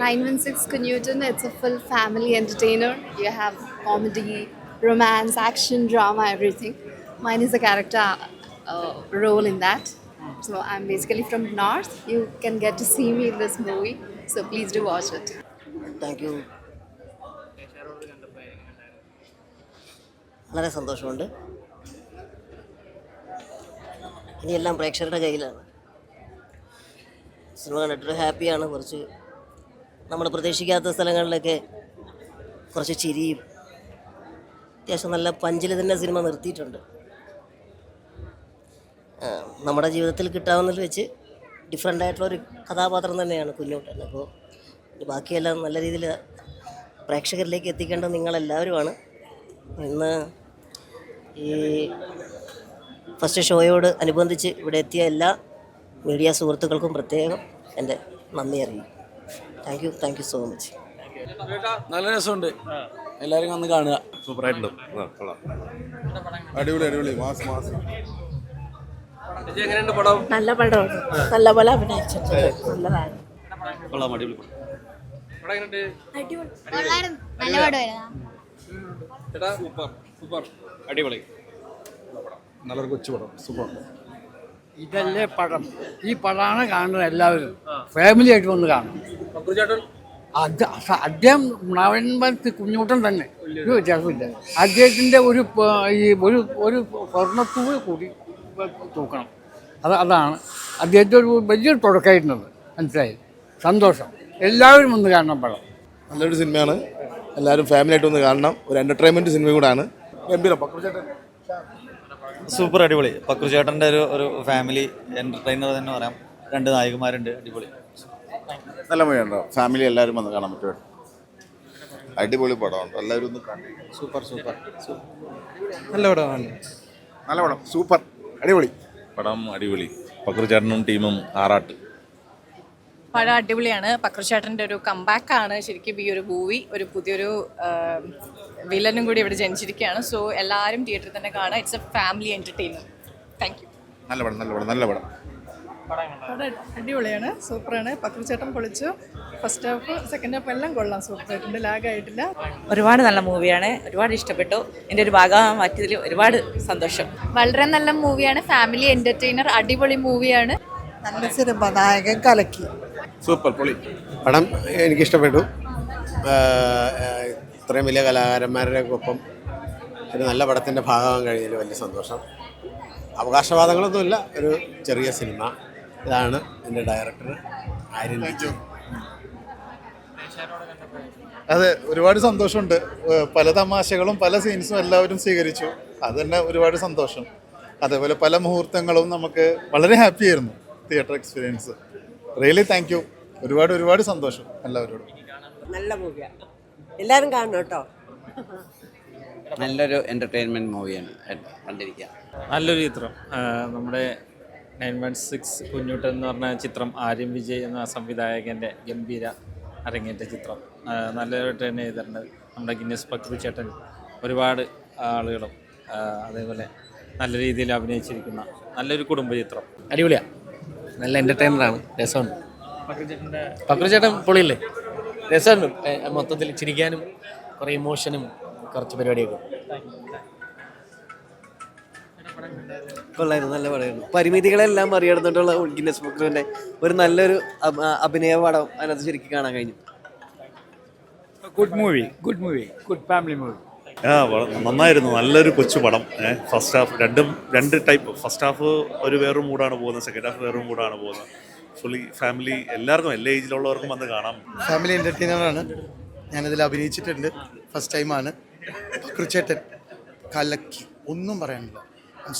916 Kunyutan, it's a full family entertainer. You have comedy, romance, action, drama, everything. Mine is a character uh, role in that. So I'm basically from North. You can get to see me in this movie. So please do watch it. Thank you വളരെ സന്തോഷമുണ്ട് ഇനിയെല്ലാം പ്രേക്ഷകരുടെ കയ്യിലാണ് cinema കണ്ടിട്ട് ഹാപ്പിയാണ് കുറച്ച് നമ്മൾ പ്രതീക്ഷിക്കാത്ത സ്ഥലങ്ങളിലൊക്കെ കുറച്ച് ചിരിയും അത്യാവശ്യം നല്ല പഞ്ചിൽ തന്നെ സിനിമ നിർത്തിയിട്ടുണ്ട്. നമ്മുടെ ജീവിതത്തിൽ കിട്ടാവുന്നതിൽ വെച്ച് ഡിഫറെന്റ് ആയിട്ടുള്ള ഒരു കഥാപാത്രം തന്നെയാണ് കുഞ്ഞോട്ടൻ. അപ്പോൾ ബാക്കിയെല്ലാം നല്ല രീതിയിൽ പ്രേക്ഷകരിലേക്ക് എത്തിക്കേണ്ടത് നിങ്ങളെല്ലാവരുമാണ്. ഇന്ന് ഈ ഫസ്റ്റ് ഷോയോട് അനുബന്ധിച്ച് ഇവിടെ എത്തിയ എല്ലാ മീഡിയ സുഹൃത്തുക്കൾക്കും പ്രത്യേകം എന്റെ നന്ദി അറിയിക്കും thank you thank you so much നല്ല രസമുണ്ട്. എല്ലാവരും വന്ന് കാണുക. സൂപ്പറായിട്ടുണ്ട് അടിപൊളി അടിപൊളി. Mass mass. നല്ല പടമാണ് നല്ല പോലെ അഭിനയിച്ചിട്ടുണ്ട്. നല്ലതാണ്. അടിപൊളി സൂപ്പർ സൂപ്പർ. നല്ലൊരു കൊച്ചു പടം. സൂപ്പർ. ഇതല്ലേ പടം. ഈ പടമാണ് കാണുന്നത് എല്ലാവരും. ഫാമിലി ആയിട്ട് വന്ന് കാണും. അത് അദ്ദേഹം നവൻപത്ത് കുഞ്ഞൂട്ടൻ തന്നെ. ഒരു വ്യത്യാസമില്ല അദ്ദേഹത്തിന്റെ ഒരു ഈ ഒരു ഒരു സ്വർണത്തൂവ് കൂടി തൂക്കണം. അത് അതാണ്. അദ്ദേഹത്തെ ഒരു വലിയൊരു തുടക്കമായിരുന്നത് മനസ്സിലായി? സന്തോഷം. എല്ലാവരും ഒന്ന് കാണണം പടം. നല്ലൊരു സിനിമയാണ്. എല്ലാവരും ഫാമിലി ആയിട്ട് ഒന്ന് കാണണം. ഒരു എന്റർടൈൻമെന്റ് സിനിമ കൂടാണ്. ഗംഭീരം. പക്രുചേട്ടൻ. സൂപ്പർ അടിപൊളി. പക്രുചേട്ടന്റെ ഒരു ഒരു ഫാമിലി എന്റർടൈനർ തന്നെ പറയാം. രണ്ട് നായകന്മാരുണ്ട് അടിപൊളി. നല്ല മൂവിയുണ്ടോ ഫാമിലി എല്ലാവരും വന്ന് കാണാൻ പറ്റും അടിപൊളി പടമുണ്ട്. എല്ലാവരും ഒന്ന് സൂപ്പർ സൂപ്പർ. നല്ല പടമാണ്. നല്ല പടം. സൂപ്പർ. അടിപൊളി. പടം അടിപൊളി. പക്രുചേട്ടനും ടീമും ആറാട്ട്. പടം അടിപൊളിയാണ്. പക്രുചേട്ടന്റെ ഒരു കമ്പാക്ക് ആണ്. ശരിക്കും ഈ ഒരു മൂവി ഒരു പുതിയൊരു വില്ലനും കൂടി ഇവിടെ ജനിച്ചിരിക്കുകയാണ്. സോ എല്ലാവരും തിയേറ്ററിൽ തന്നെ കാണുക. It's a family entertainer thank you നല്ല പടം നല്ല പടം നല്ല പടം. അടിപൊളിയാണ് സൂപ്പറാണ്. പക്രുചേട്ടൻ പൊളിച്ചു. ഫസ്റ്റ് ഹാഫ് സെക്കൻഡ് ഹാഫ് എല്ലാം കൊള്ളാം സൂപ്പറായിട്ടുണ്ട് ലാഗായിട്ടില്ല ഒരുപാട് നല്ല മൂവിയാണ് ഒരുപാട് ഇഷ്ടപ്പെട്ടു. എന്റെ ഒരു ഭാഗം മാറ്റിയതിൽ ഒരുപാട് സന്തോഷം. വളരെ നല്ല മൂവിയാണ് ഫാമിലി എന്റർടൈനർ അടിപൊളി മൂവിയാണ് നല്ല സിനിമ നായകൻ കലക്കി. സൂപ്പർ പൊളി. പടം എനിക്കിഷ്ടപ്പെട്ടു. ഇത്രയും വലിയ കലാകാരന്മാരുടെ ഒപ്പം ഒരു നല്ല പടത്തിന്റെ ഭാഗമാകാൻ കഴിഞ്ഞതിൽ വലിയ സന്തോഷം. അവകാശവാദങ്ങളൊന്നുമില്ല ഒരു ചെറിയ സിനിമ ഇതാണ് എന്റെ ഡയറക്ടർ ആര്യൻ വിജയൻ. അതെ ഒരുപാട് സന്തോഷമുണ്ട്. പല തമാശകളും പല സീൻസും എല്ലാവരും സ്വീകരിച്ചു. അത് തന്നെ ഒരുപാട് സന്തോഷം. അതേപോലെ പല മുഹൂർത്തങ്ങളും നമുക്ക് വളരെ ഹാപ്പി ആയിരുന്നു theatre experience really thank you ഒരുപാട് ഒരുപാട് സന്തോഷം എല്ലാവരോടും. നല്ല മൂവിയാണ് എല്ലാവരും കാണണം കേട്ടോ. നല്ലൊരു എന്റർടൈൻമെന്റ് മൂവിയാണ് കണ്ടിരിക്കുക നല്ലൊരു ചിത്രം. നമ്മുടെ നയൻ വൺ സിക്സ് കുഞ്ഞുട്ടൻ എന്ന് പറഞ്ഞ ചിത്രം ആര്യം വിജയ് എന്ന സംവിധായകന്റെ ഗംഭീര അരങ്ങേറ്റ ചിത്രം. നല്ലൊരു ട്രെയിൻ ചെയ്തിട്ടുണ്ട്. നമ്മുടെ ഗിന്നസ് പക്രു ചേട്ടൻ ഒരുപാട് ആളുകളും അതേപോലെ നല്ല രീതിയിൽ അഭിനയിച്ചിരിക്കുന്ന നല്ലൊരു കുടുംബ ചിത്രം. അടിപൊളിയാ. നല്ല എന്റർടൈനറാണ് രസമുണ്ട് പക്രുചേട്ടൻ പൊളിയില്ലേ? രസമുണ്ട് മൊത്തത്തിൽ ചിരിക്കാനും കുറേ ഇമോഷനും കുറച്ച് പരിപാടിയൊക്കെ. കൊള്ളായിരുന്നു നല്ല പടമായിരുന്നു. പരിമിതികളെല്ലാം മറികടന്നിട്ടുള്ള ഗിന്നസ് ബുക്കിന്റെ ഒരു നല്ലൊരു അഭിനയ പടം അതിനകത്ത് ശരിക്കും കാണാൻ കഴിഞ്ഞു. Good movie good movie good family movie ആ നന്നായിരുന്നു. നല്ലൊരു കൊച്ചു പടം. ഫസ്റ്റ് ഹാഫ് രണ്ടും രണ്ട് ടൈപ്പ് ഫസ്റ്റ് ഹാഫ് ഒരു വേറൊരു മൂഡാണ് പോകുന്നത് സെക്കൻഡ് ഹാഫ് വേറൊരു മൂഡാണ് പോകുന്നത്. ഫുള്ളി ഫാമിലി എല്ലാവർക്കും എല്ലാ ഏജിലുള്ളവർക്കും വന്ന് കാണാം. ഫാമിലി എന്റർടൈനറാണ് ഞാനതിൽ അഭിനയിച്ചിട്ടുണ്ട്. ഫസ്റ്റ് ടൈമാണ് കൃച്ചേട്ടൻ കലക്കി. ഒന്നും പറയാനില്ല.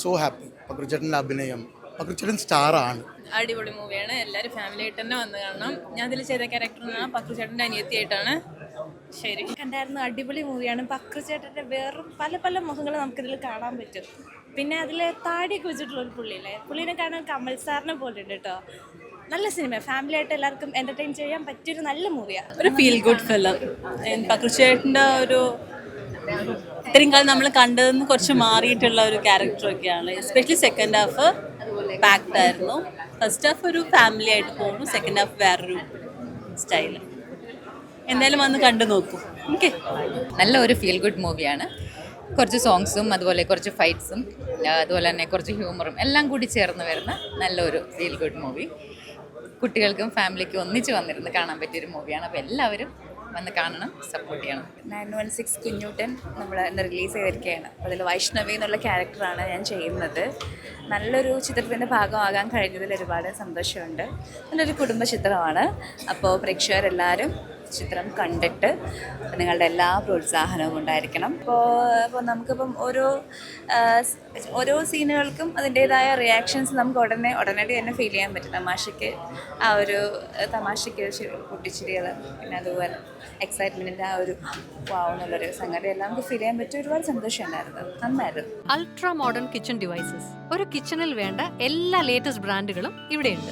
സോ ഹാപ്പി പക്രുച്ചേട്ടന്റെ അഭിനയം. പക്രുച്ചേട്ടൻ സ്റ്റാറാണ് അടിപൊളി മൂവിയാണ്. എല്ലാവരും ഫാമിലി ആയിട്ട് തന്നെ വന്ന് കാണണം. ഞാൻ അതിൽ ചെയ്ത ക്യാരക്ടർ പക്രുചേട്ടന്റെ അനിയത്തിയായിട്ടാണ്. ശരി. കണ്ടായിരുന്നു അടിപൊളി മൂവിയാണ്. പക്രുചേട്ടന്റെ വേറും പല പല മുഖങ്ങൾ നമുക്കിതിൽ കാണാൻ പറ്റും. പിന്നെ അതിൽ താടിയൊക്കെ വെച്ചിട്ടുള്ള ഒരു പുള്ളിയില്ലേ? പുള്ളീനെ കാണാൻ കമൽ സാറിനെ പോലെ ഉണ്ട് കേട്ടോ നല്ല സിനിമ ഫാമിലി ആയിട്ട് എല്ലാവർക്കും എന്റർടൈൻ ചെയ്യാൻ പറ്റിയൊരു നല്ല മൂവിയാണ് ഒരു ഫീൽ ഗുഡ് ഫിലിം പക്രുചേട്ടന്റെ ഒരു ഇത്രയും കാലം നമ്മൾ കണ്ടതെന്ന് കുറച്ച് മാറിയിട്ടുള്ള ഒരു ക്യാരക്ടറൊക്കെയാണ് എസ്പെഷ്യലി സെക്കൻഡ് ഹാഫ് പാക്ഡ് ആയിരുന്നു. ഫസ്റ്റ് ഹാഫ് ഒരു ഫാമിലി ആയിട്ട് പോകുന്നു സെക്കൻഡ് ഹാഫ് വേറൊരു സ്റ്റൈൽ എന്തായാലും വന്ന് കണ്ടു നോക്കൂ. ഓക്കെ നല്ല ഒരു ഫീൽ ഗുഡ് മൂവിയാണ് കുറച്ച് സോങ്സും അതുപോലെ കുറച്ച് ഫൈറ്റ്സും അതുപോലെ തന്നെ കുറച്ച് ഹ്യൂമറും എല്ലാം കൂടി ചേർന്ന് വരുന്ന നല്ലൊരു ഫീൽ ഗുഡ് മൂവി കുട്ടികൾക്കും ഫാമിലിക്കും ഒന്നിച്ച് വന്നിരുന്ന് കാണാൻ പറ്റിയൊരു മൂവിയാണ് അപ്പോൾ എല്ലാവരും വന്ന് കാണണം സപ്പോർട്ട് ചെയ്യണം. നയൻ വൺ സിക്സ് കുഞ്ഞൂട്ടൻ നമ്മൾ ഇന്ന് റിലീസ് ചെയ്തിരിക്കുകയാണ്. അതിൽ വൈഷ്ണവി എന്നുള്ള ക്യാരക്ടറാണ് ഞാൻ ചെയ്യുന്നത്. നല്ലൊരു ചിത്രത്തിന്റെ ഭാഗമാകാൻ കഴിഞ്ഞതിൽ ഒരുപാട് സന്തോഷമുണ്ട്. നല്ലൊരു കുടുംബ ചിത്രമാണ് അപ്പോൾ പ്രേക്ഷകരെല്ലാവരും ചിത്രം കണ്ടിട്ട് നിങ്ങളുടെ എല്ലാ പ്രോത്സാഹനവും ഉണ്ടായിരിക്കണം. അപ്പോൾ അപ്പോൾ നമുക്കിപ്പം ഓരോ ഓരോ സീനുകൾക്കും അതിന്റേതായ റിയാക്ഷൻസ് നമുക്ക് ഉടനെ ഉടനടി തന്നെ ഫീൽ ചെയ്യാൻ പറ്റും. തമാശയ്ക്ക് ആ ഒരു തമാശയ്ക്ക് പൊട്ടിച്ചിരികൾ പിന്നെ അതുപോലെ എക്സൈറ്റ്മെന്റിന്റെ ആ ഒരു വാവ് എന്നുള്ളൊരു സംഗതി എല്ലാം നമുക്ക് ഫീൽ ചെയ്യാൻ പറ്റിയ ഒരുപാട് സന്തോഷമുണ്ടായിരുന്നു നന്നായിരുന്നു. അൾട്രാ മോഡേൺ കിച്ചൺ ഡിവൈസസ് ഒരു കിച്ചണിൽ വേണ്ട എല്ലാ ലേറ്റസ്റ്റ് ബ്രാൻഡുകളും ഇവിടെയുണ്ട്.